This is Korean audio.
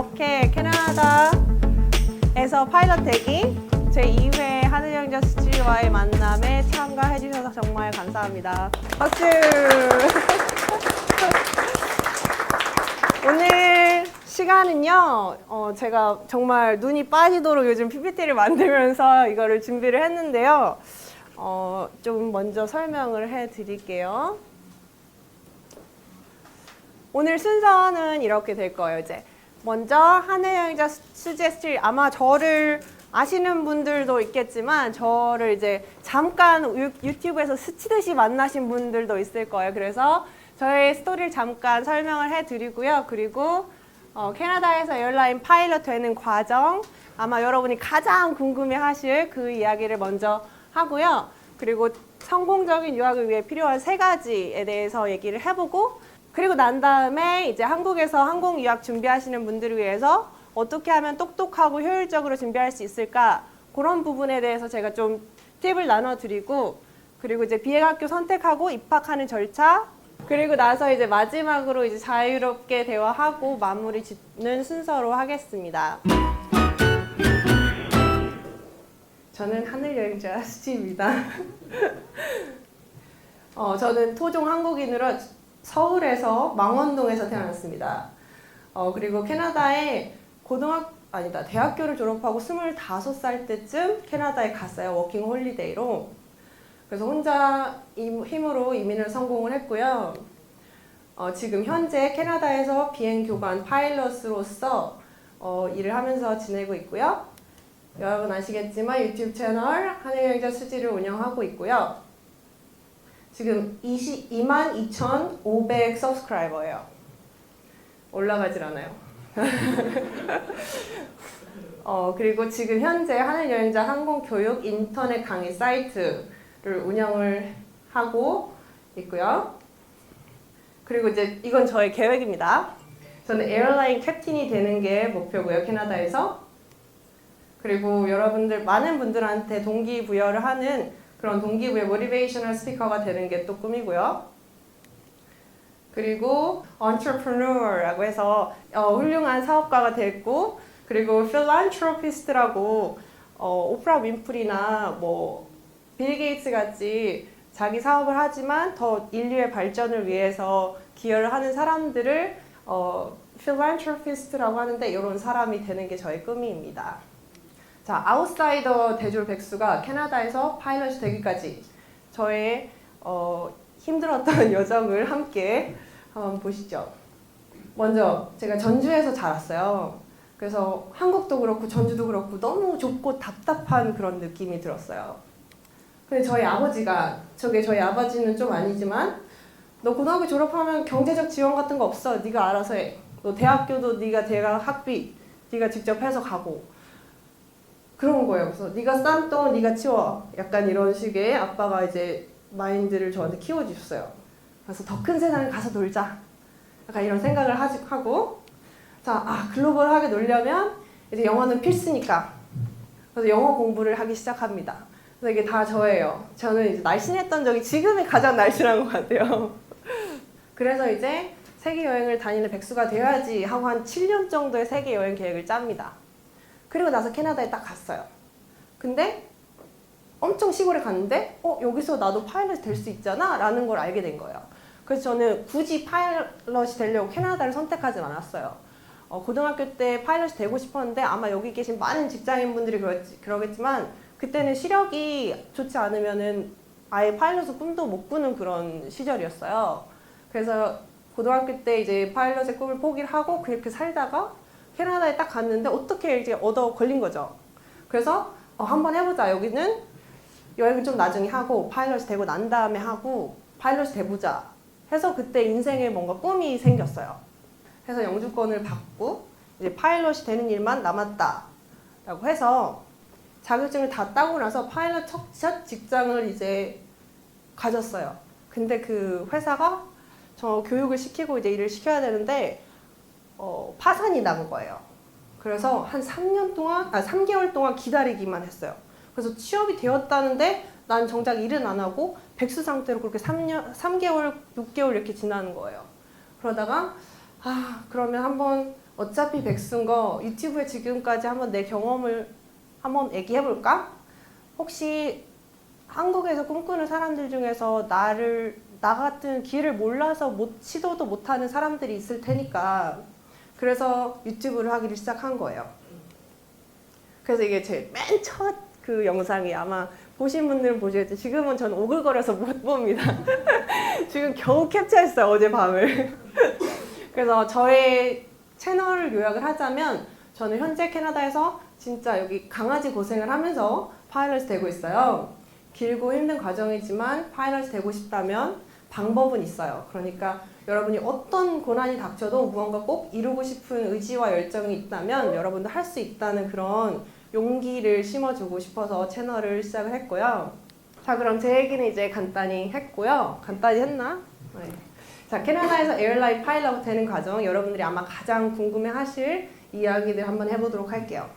이렇게 캐나다에서 파일럿 되기 제2회 하늘영자 수지와의 만남에 참가해 주셔서 정말 감사합니다. 박수! 오늘 시간은요, 어, 제가 정말 눈이 빠지도록 요즘 PPT를 만들면서 이거를 준비를 했는데요. 어, 좀 먼저 설명을 해 드릴게요. 오늘 순서는 이렇게 될 거예요. 이제 먼저 한혜영자 수제 스틸 아마 저를 아시는 분들도 있겠지만 저를 이제 잠깐 유- 유튜브에서 스치듯이 만나신 분들도 있을 거예요. 그래서 저의 스토리를 잠깐 설명을 해드리고요. 그리고 어, 캐나다에서 에어라인 파일럿 되는 과정 아마 여러분이 가장 궁금해하실 그 이야기를 먼저 하고요. 그리고 성공적인 유학을 위해 필요한 세 가지에 대해서 얘기를 해보고 그리고 난 다음에 이제 한국에서 항공 유학 준비하시는 분들을 위해서 어떻게 하면 똑똑하고 효율적으로 준비할 수 있을까 그런 부분에 대해서 제가 좀 팁을 나눠드리고 그리고 이제 비행학교 선택하고 입학하는 절차 그리고 나서 이제 마지막으로 이제 자유롭게 대화하고 마무리 짓는 순서로 하겠습니다. 저는 하늘 여행자 수지입니다. 어, 저는 토종 한국인으로 서울에서 망원동에서 태어났습니다. 어, 그리고 캐나다에 고등학 아니다 대학교를 졸업하고 25살 때쯤 캐나다에 갔어요 워킹 홀리데이로. 그래서 혼자 임- 힘으로 이민을 성공을 했고요. 어, 지금 현재 캐나다에서 비행 교관 파일럿으로서 어, 일을 하면서 지내고 있고요. 여러분 아시겠지만 유튜브 채널 하늘여행자 수지를 운영하고 있고요 지금 22만 2,500 서브스크라이버예요 올라가질 않아요 어, 그리고 지금 현재 하늘여행자 항공교육 인터넷 강의 사이트를 운영을 하고 있고요. 그리고 이제 이건 저의 계획입니다. 저는 에어라인 캡틴이 되는 게 목표고요, 캐나다에서. 그리고 여러분들, 많은 분들한테 동기부여를 하는 그런 동기부여 모티베이셔널 스피커가 되는 게 또 꿈이고요. 그리고 entrepreneur라고 해서 어, 훌륭한 사업가가 됐고 그리고 philanthropist라고 어, 오프라 윈프리나 뭐빌 게이츠 같이 자기 사업을 하지만 더 인류의 발전을 위해서 기여를 하는 사람들을 어, philanthropist라고 하는데 이런 사람이 되는 게 저의 꿈입니다. 자, 아웃사이더 대졸 백수가 캐나다에서 파일럿이 되기까지 저의 어, 힘들었던 여정을 함께 한번 보시죠. 먼저 제가 전주에서 자랐어요. 그래서 한국도 그렇고 전주도 그렇고 너무 좁고 답답한 그런 느낌이 들었어요. 근데 저희 아버지가 저게 저희 아버지는 좀 아니지만 너 고등학교 졸업하면 경제적 지원 같은 거 없어. 네가 알아서 해. 너 대학교도 네가 대학 학비 네가 직접 해서 가고 그런 거예요. 그래서 네가 싼 돈 네가 치워. 약간 이런 식의 아빠가 이제 마인드를 저한테 키워주셨어요. 그래서 더 큰 세상에 가서 놀자. 약간 이런 생각을 하고 자, 아, 글로벌하게 놀려면 이제 영어는 필수니까. 그래서 영어 공부를 하기 시작합니다. 그래서 이게 다 저예요. 저는 이제 날씬했던 적이 지금이 가장 날씬한 것 같아요. 그래서 이제 세계 여행을 다니는 백수가 되어야지 하고 한 7년 정도의 세계 여행 계획을 짭니다. 그리고 나서 캐나다에 딱 갔어요. 근데 엄청 시골에 갔는데 어 여기서 나도 파일럿이 될 수 있잖아 라는 걸 알게 된 거예요. 그래서 저는 굳이 파일럿이 되려고 캐나다를 선택하진 않았어요. 어, 고등학교 때 파일럿이 되고 싶었는데 아마 여기 계신 많은 직장인분들이 그러 겠지, 그러겠지만 그때는 시력이 좋지 않으면은 아예 파일럿을 꿈도 못 꾸는 그런 시절이었어요. 그래서 고등학교 때 이제 파일럿의 꿈을 포기를 하고 그렇게 살다가 캐나다에 딱 갔는데 어떻게 이제 얻어 걸린 거죠. 그래서 어, 한번 해보자. 여기는 여행을 좀 나중에 하고 파일럿이 되고 난 다음에 하고 파일럿이 돼보자. 해서 그때 인생에 뭔가 꿈이 생겼어요. 해서 영주권을 받고 이제 파일럿이 되는 일만 남았다 라고 해서 자격증을 다 따고 나서 파일럿 첫 직장을 이제 가졌어요. 근데 그 회사가 저 교육을 시키고 이제 일을 시켜야 되는데 어, 파산이 난 거예요. 그래서 한 3년 동안, 아, 3개월 동안 기다리기만 했어요. 그래서 취업이 되었다는데 난 정작 일은 안 하고 백수 상태로 그렇게 3년, 3개월, 6개월 이렇게 지나는 거예요. 그러다가, 아, 그러면 한번 어차피 백수인 거 유튜브에 지금까지 한번 내 경험을 한번 얘기해볼까? 혹시 한국에서 꿈꾸는 사람들 중에서 나를 나 같은 길을 몰라서 못 시도도 못하는 사람들이 있을 테니까 그래서 유튜브를 하기를 시작한 거예요. 그래서 이게 제 맨 첫 그 영상이 아마 보신 분들은 보시겠죠. 지금은 저는 오글거려서 못 봅니다. 지금 겨우 캡처했어요 어제 밤을. 그래서 저의 채널을 요약을 하자면 저는 현재 캐나다에서 진짜 여기 강아지 고생을 하면서 파일럿이 되고 있어요. 길고 힘든 과정이지만 파일럿이 되고 싶다면 방법은 있어요. 그러니까 여러분이 어떤 고난이 닥쳐도 무언가 꼭 이루고 싶은 의지와 열정이 있다면 여러분도 할 수 있다는 그런 용기를 심어주고 싶어서 채널을 시작을 했고요. 자, 그럼 제 얘기는 이제 간단히 했고요. 간단히 했나? 네. 자, 캐나다에서 에어라인 파일럿 되는 과정 여러분들이 아마 가장 궁금해 하실 이야기들 한번 해보도록 할게요.